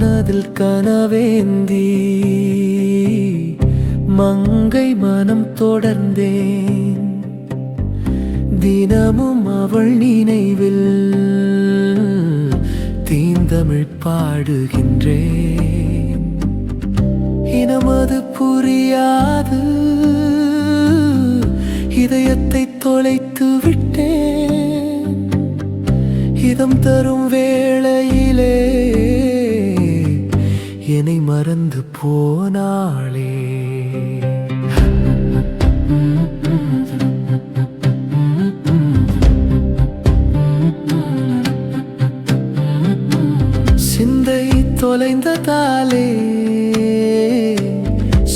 மனதில் கனவேந்தி மங்கை மனம் தொடர்ந்தேன். தினமும் அவள் நினைவில் தீந்தமிழ் பாடுகின்றேன். இனமது புரியாது இதயத்தை தொலைத்து விட்டேன். இதம் தரும் வே என்னை மறந்து போனாளே. சிந்தை தொலைந்ததாலே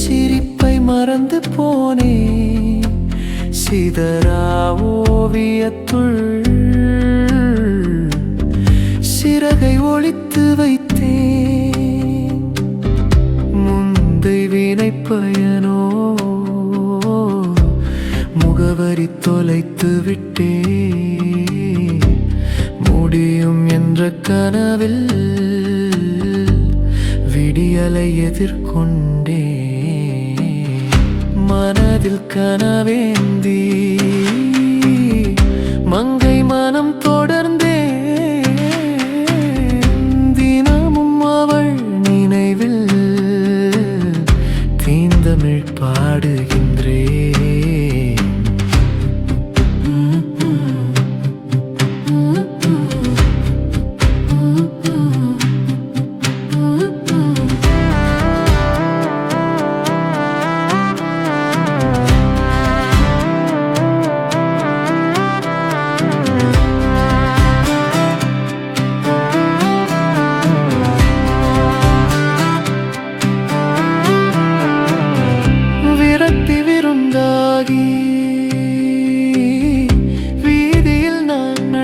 சிரிப்பை மறந்து போனே. சிதறா ஓவியத்துள் சிறகை ஒளித்து வைத்தேன் பயனோ? முகவரி தொலைத்து விட்டே முடியும் என்ற கனவில் விடியலை எதிர்கொண்டே மனதில் கனவேந்தி மங்கை மனம் தொடர்ந்து பாடுகின்ற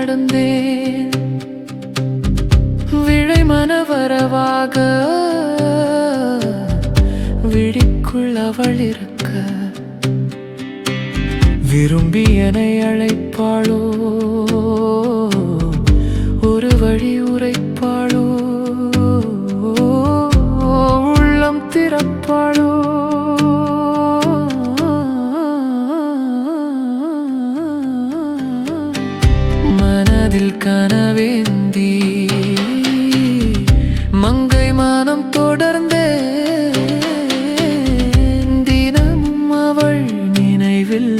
நடந்தேன் விழை மனவரவாக விழிக்குள் அவள் இருக்க விரும்பி என்னை அழைப்பாளோ ஒரு வழி உரைப்பாளோ உள்ளம் திறப்பாளோ மனதில் கனவேந்தி. மங்கை மானம் தொடர்ந்து தினமும் அவள் நினைவில்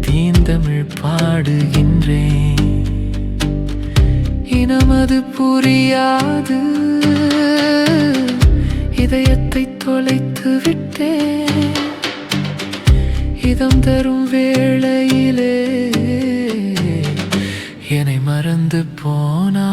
தீந்தமிழ் பாடுகின்றேன். இனமது புரியாது. இதயத்தை தொலைத்து விட்டேன். இதம் தரும் வேளையிலே மறந்து போனா